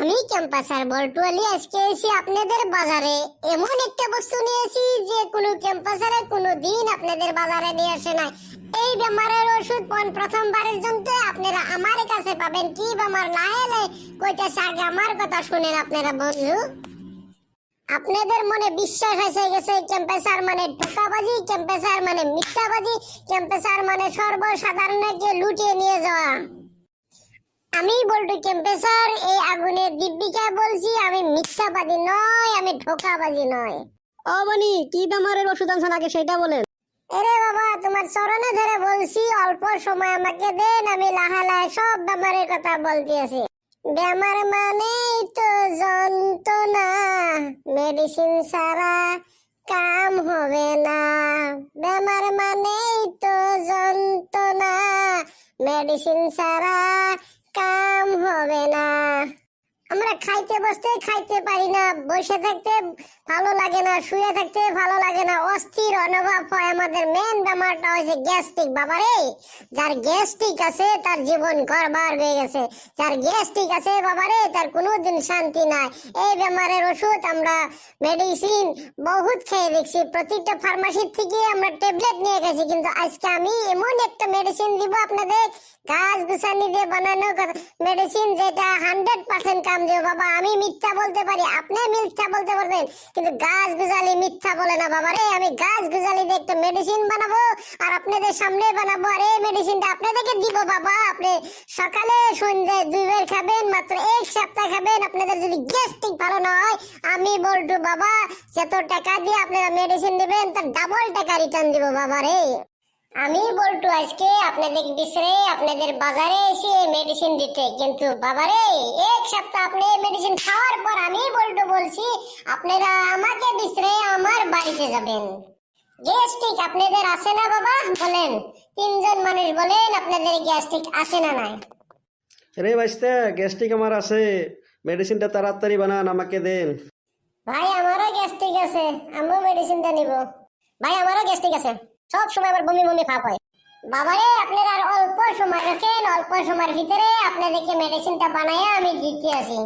আমি ক্যাম্পাসার বল্টুয়ালি আজকে এসে আপনাদের বাজারে এমন একটা বস্তু নিয়েছি যে কোনো ক্যাম্পাসারে কোনো দিন আপনাদের বাজারে নিয়ে আসে নাই। এই বেমারের ওষুধ পন প্রথমবারের জন্য আপনারা আমার কাছে পাবেন। কি বেমার? লাহে লাই কইতেছে, আগে আমার কথা শুনেন আপনারা বন্ধু। আপনাদের মনে বিশ্বাস এসে গেছে, ক্যাম্পাসার মানে ঠোকাবাজি, ক্যাম্পাসার মানে মিথ্যাবাজি, ক্যাম্পাসার মানে সর্বসাধারণকে লুটিয়ে নিয়ে যাওয়া। আমি বল্টু ক্যাম্পেসার এই আগুনের দিব্যিকা বলছি আমি মিথ্যাবাদী নয় আমি ঠোকাবাজি নয়। ও বনি কি বেমারের ওষুধ আনছেন আগে সেটা বলেন। এরে বাবা তোমার চরণে ধরে বলছি অল্প সময় আমাকে দেন আমি লাহালায় সব বেমারের কথা বলতে আছি। বেমার মানেই তো যন্ত্রণা মেডিসিন ছাড়া কাম হবে না। বেমার মানেই তো যন্ত্রণা মেডিসিন ছাড়া কাম হবে না আমরা খাইতে বসতে খাইতে পারি না। বসে থাকতে ভালো লাগে না, শুয়ে থাকতে ভালো লাগে না। অস্থির অনুভব হয় আমাদের। মেন বেমারটা হয়েছে গ্যাস্ট্রিক। বাবা রে যার গ্যাস্ট্রিক আছে, তার জীবন গড়বার হয়ে গেছে। যার গ্যাস্ট্রিক আছে বাবা রে তার কোনোদিন শান্তি নাই। এই বেমারের ওষুধ আমরা মেডিসিন বহুত খেয়ে দেখছি। প্রতিটা ফার্মাসির থেকে আমরা ট্যাবলেট নিয়ে গেছি। কিন্তু আজকে আমি এমন একটা মেডিসিন দিব আপনাদের। গাছ গুছানি দিয়ে বানানো মেডিসিন যেটা হান্ড্রেড পার্সেন্ট কাম দেবে বাবা, আমি মিথ্যা বলতে পারি। আপনি মিথ্যা বলতে পারবেন কিন্তু গাছ গুজালি মিথ্যা বলে না, বাবা রে। আমি গাছ গুজালি দিয়ে একটা মেডিসিন বানাবো আর আপনাদের সামনে বানাবো। আর এই মেডিসিনটা আপনাদেরকে দিব, বাবা। আপনি সকালে সন্ধ্যায় দুইবার খাবেন, মাত্র এক সপ্তাহ খাবেন। আপনাদের যদি গ্যাস্ট্রিক ভালো না হয়, আমি বলটু বাবা, যত টাকা দিয়ে আপনারা মেডিসিন দিবেন, তার ডাবল টাকা রিটার্ন দিব, বাবা রে। আমি বলটু আজকে আপনাদের বিসরে আপনাদের বাজারে এসে মেডিসিন দিতে। কিন্তু বাবারে এক সপ্তাহ আপনি মেডিসিন খাওয়ার পর আমি বলটু বলছি আপনারা আমাকে বিসরে আমার বাড়িতে যাবেন। গ্যাস্ট্রিক আপনাদের আছে না বাবা? বলেন। তিনজন মানুষ বলেন আপনাদের গ্যাস্ট্রিক আছে না নাই। রে বাইস্তা গ্যাস্ট্রিক আমার আছে। মেডিসিনটা তাড়াতাড়ি বানান আমাকে দেন। ভাই আমারও গ্যাস্ট্রিক আছে। আমিও মেডিসিনটা নিব। ভাই আমারও গ্যাস্ট্রিক আছে। সব সময় আমার বমি বমি ভাব হয়। বাবারে, আপনার আর অল্প সময় রাখেন, অল্প সময়ের ভিতরে আপনাদেরকে মেডিসিনটা বানাইয়া আমি দিতে আসি।